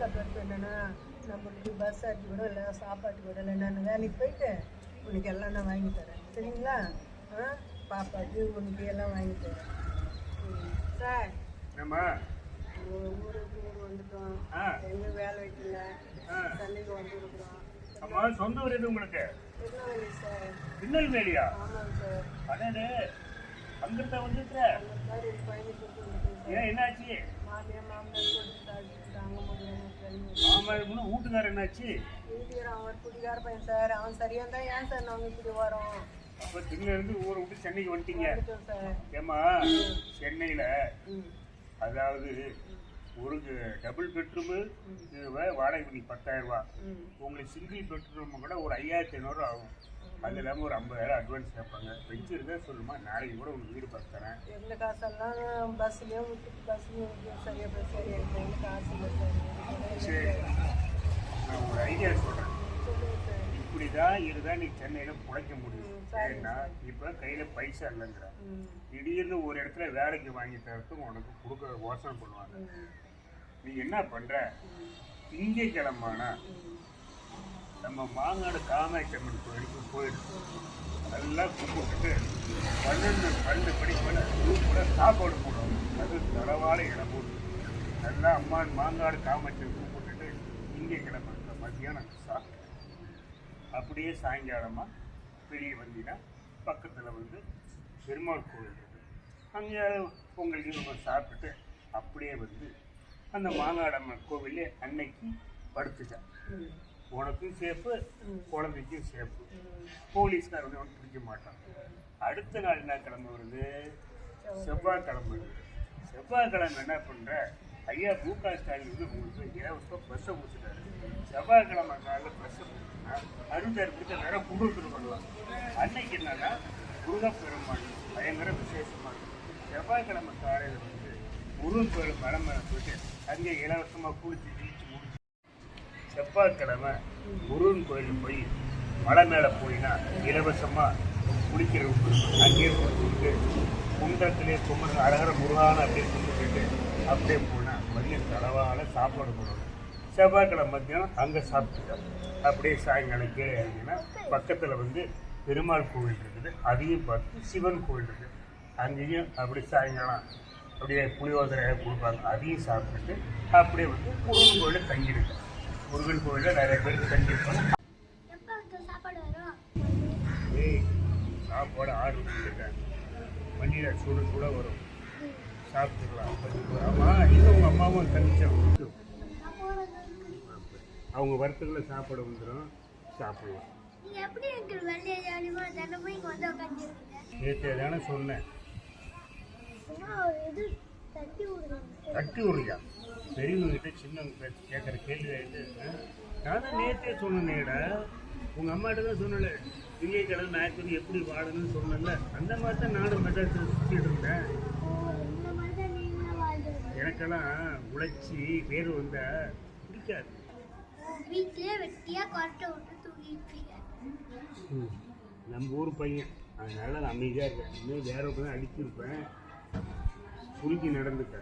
Support என்னன்னா நம்மளுக்கு bus charge கூட இல்லை சாப்பாட்டு கூட இல்லை நான் வேலைக்கு போயிட்டு உனக்கு எல்லாம் நான் வாங்கி தரேன். சரிங்களா? ஆ? பாப்பாக்கு உனக்கு எல்லாம் வாங்கி தரேன். சார் ஊருக்கு ஊர் வந்துட்டோம். எங்கே வேலை வைக்கல. சென்னைக்கு வந்துருக்குறோம். அம்மா சொந்த ஊர் எது உங்களுக்கு? திருநெல்வேலியா? ஆமாங்க சார். அடே அங்கிட்ட சார் ஏன் என்னாச்சு? முன்ன வீட்டுக்காரர் என்னாச்சு? அவன் குடிகார பையன் சார் அவன் சரியா இருந்தா ஏன் சார் நாங்கள் இப்படி வரோம் அப்ப திருநெல்வேலி இருந்து ஊரை விட்டு சென்னைக்கு வந்துட்டீங்க. ஏம்மா சென்னையில அதாவது ஒரு டபுள் பெட்ரூமு வாடகை பண்ணி பத்தாயிரம் ரூபா உங்களுக்கு சிங்கிள் பெட்ரூம் கூட ஒரு ஐயாயிரத்தி ஐநூறு ஆகும். அது இல்லாமல் ஒரு ஐம்பதாயிரம் அட்வான்ஸ் கேட்பாங்க. வச்சிருந்தா சொல்லுமா? நாளைக்கு கூட உங்களுக்கு வீடு பார்த்து தரேன். இருந்த காசெல்லாம் பஸ்லேயே விட்டுட்டு பஸ்லேயும் விட்டு சரியா போய் சரி காசு இல்லை சார். நான் ஒரு ஐடியா சொல்கிறேன் இப்படி தான் இருந்தால் நீ சென்னையில் பிழைக்க முடியும். ஏன்னா இப்போ கையில் பைசா இல்லைங்கிற. திடீர்னு ஒரு இடத்துல வேலைக்கு வாங்கி தரத்துக்கு உனக்கு கொடுக்க யோசனை பண்ணுவாங்க. நீ என்ன பண்ணுற திங்கக்கிழமானா நம்ம மாங்காடு காமாட்சி அம்மன் கோயிலுக்கு போயிடு நல்லா கும்பிட்டுட்டு பன்னெண்டு பன்னெண்டு படிப்பட கூட சாப்பாடு போடுவோம் அது தளவாழ இடம் போட்டு. நல்லா அம்மா மாங்காடு காமாட்சி கும்பிட்டுட்டு இங்கே கிளம்புற மத்தியானம் சாப்பிட்டு. அப்படியே சாயங்காலமாக பெரிய வந்தீங்கன்னா பக்கத்தில் வந்து பெருமாள் கோவில் இருக்குது அங்கே பொங்கல் கிரும்பல் சாப்பிட்டுட்டு அப்படியே வந்து அந்த மாங்காடம்மன் கோவிலே அன்னைக்கு படுத்துட்டேன். உனக்கும் சேஃபு குழந்தைக்கும் சேஃபு போலீஸ்கார் வந்து அவனுக்கு பிடிக்க மாட்டான். அடுத்த நாள் என்ன கிழமை வருது? செவ்வாய்க்கிழமை. வருது செவ்வாய்க்கிழமை என்ன பண்ணுற ஐயா மு க ஸ்டாலின் வந்து உங்களுக்கு இலவசமாக பஸ்ஸை கொடுத்துட்டாரு. செவ்வாய்க்கிழமை காலையில் பஸ்ஸை கொடுத்தா அறுபத்தாறு பிடிச்ச நேரம் குடும்பத்தில் பண்ணுவாங்க அன்னைக்கு என்னன்னா முருகப்பெருமாள் பயங்கர விசேஷமாக இருக்கும். செவ்வாய்க்கிழமை காலையில் வந்து முருகன் கோயில் மலை மேலே போயிட்டு அங்கே இலவசமாக குளிச்சு கிழிச்சு முடிச்சு செவ்வாய்க்கிழமை முருகன் கோயிலுக்கு போய் மலை மேலே போயினா இலவசமாக குளிக்கிறவங்க அங்கேயே குளிச்சுட்டு குண்டத்திலே குமரன் அழகர முருகான அப்படியே கும்பிட்டுட்டு அப்படியே போனால் மதியம் தளவால் சாப்பாடு போடணும் செவ்வாய்க்கிழமை மத்தியானம் அங்கே சாப்பிட்டுட்டோம் அப்படியே சாயங்காலம் கீழே இறங்கினா பக்கத்தில் வந்து பெருமாள் கோவில் இருக்குது. அதையும் பார்த்து சிவன் கோவில் இருக்குது அங்கேயும் அப்படி சாயங்காலம் அப்படியே புளியோதரை கொடுப்பாங்க. அதையும் சாப்பிட்டுட்டு அப்படியே வந்து முருகன் கோயிலில் தங்கியிருக்கேன் முருகன் கோயிலில் நிறைய பேர் அங்கே சாப்பாடு வரும்? ஏய் சாப்பாடு ஆர்டர் பண்ணிருக்காங்க வண்டியில் சுட சுட வரும். சாப்பிட்டுக்கலாம் ஆமாம் இன்னும் உங்கள் அம்மாவும் தனிச்சோம் அவங்க வரத்துக்குள்ள சாப்பாடு வந்துடும் சாப்பிடலாம். நேற்று தானே சொன்னேன். இது? தட்டி பெரியவங்க கிட்ட சின்னவங்க கேட்குற கேள்வி ஆகிட்டு நான் தான் நேற்றே சொன்னேடா உங்கள் அம்மாட்ட தான் சொன்னல திங்கக்கிழமை ஞாயிற்று எப்படி வாழணும்னு சொன்னேன்ல. அந்த மாதிரி தான் நானும் மெட்ராஸ் சுற்றிட்டு இருந்தேன். எனக்கெல்லாம் உழைச்சி வேறு வந்தால் பிடிக்காது. வீட்லயே வெட்டியாக கொரட்டை விட்டு தூங்கிட்டு நம்ம ஊர் பையன். அதனால நான் அமைதியாக இருக்கேன். இன்னும் வேற ஒருத்தன் அடிச்சிருப்பேன். உருகி நடந்துட்டேன்